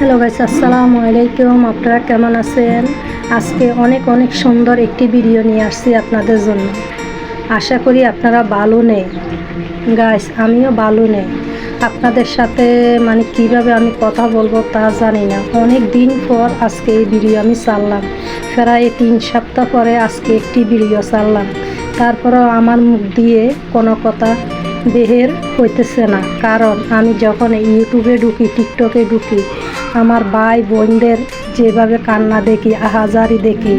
Hello guys আসসালামু আলাইকুম। আপনারা কেমন আছেন? আজকে অনেক অনেক সুন্দর একটি ভিডিও নিয়ে আসছি আপনাদের জন্য। আশা করি আপনারা ভালো নেই। গাইস আমিও ভালো নেই। আপনাদের সাথে মানে কীভাবে আমি কথা বলব তা জানি না। অনেক দিন পর আজকে এই ভিডিও আমি চাললাম প্রায় তিন সপ্তাহ পরে আজকে একটি ভিডিও চাললাম তারপরেও আমার মুখ দিয়ে কোনো কথা বের হইতেছে না। কারণ আমি যখন ইউটিউবে ঢুকি, টিকটকে ঢুকি, আমার ভাই বোনদের যেভাবে কান্না দেখি, আহাজারি দেখি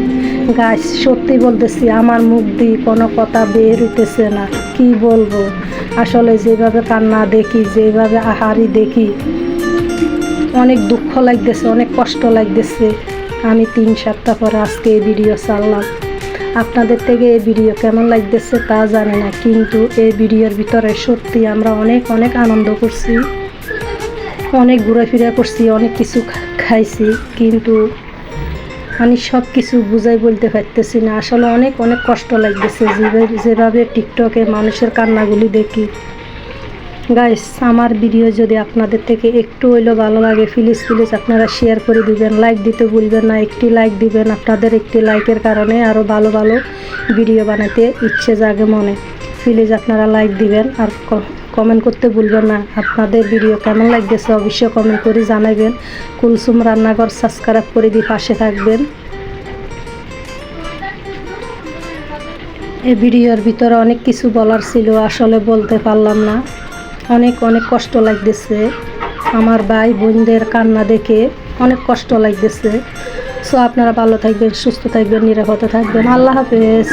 গাছ সত্যি বলতেছি, আমার মুখ দিয়ে কোনো কথা বের হইতেছে না। কি বলব? আসলে যেভাবে কান্না দেখি, যেভাবে আহারি দেখি, অনেক দুঃখ লাগতেছে, অনেক কষ্ট লাগতেছে। আমি তিন সপ্তাহ পরে আজকে এই ভিডিও ছাড়লাম। আপনাদের থেকে এই ভিডিও কেমন লাগতেছে তা জানি না, কিন্তু এই ভিডিওর ভিতরে সত্যি আমরা অনেক অনেক আনন্দ করছি, অনেক ঘোরাফেরা করছি, অনেক কিছু খাইছি, কিন্তু আমি সব কিছু বুঝাই বলতে পারতেছি না। আসলে অনেক অনেক কষ্ট লাগতেছে যেভাবে যেভাবে টিকটকে মানুষের কান্নাগুলি দেখি। গাইস আমার ভিডিও যদি আপনাদের থেকে একটু হইলেও ভালো লাগে প্লিজ প্লিজ আপনারা শেয়ার করে দিবেন লাইক দিতে ভুলবেন না, একটি লাইক দিবেন আপনাদের একটি লাইকের কারণে আরও ভালো ভালো ভিডিও বানাতে ইচ্ছে জাগে মনে। প্লিজ আপনারা লাইক দিবেন আর কমেন্ট করতে ভুলবেন না। আপনাদের ভিডিও কেমন লাগতেছে অবশ্যই কমেন্ট করে জানাবেন। কুলসুম রান্নাঘর সাবস্ক্রাইব করে দিয়ে পাশে থাকবেন। এই ভিডিওর ভিতরে অনেক কিছু বলার ছিল, আসলে বলতে পারলাম না। অনেক অনেক কষ্ট লাগতেছে। আমার ভাই বোনদের কান্না দেখে অনেক কষ্ট লাগতেছে। সো আপনারা ভালো থাকবেন, সুস্থ থাকবেন, নিরাপদে থাকবেন। আল্লাহ হাফেজ।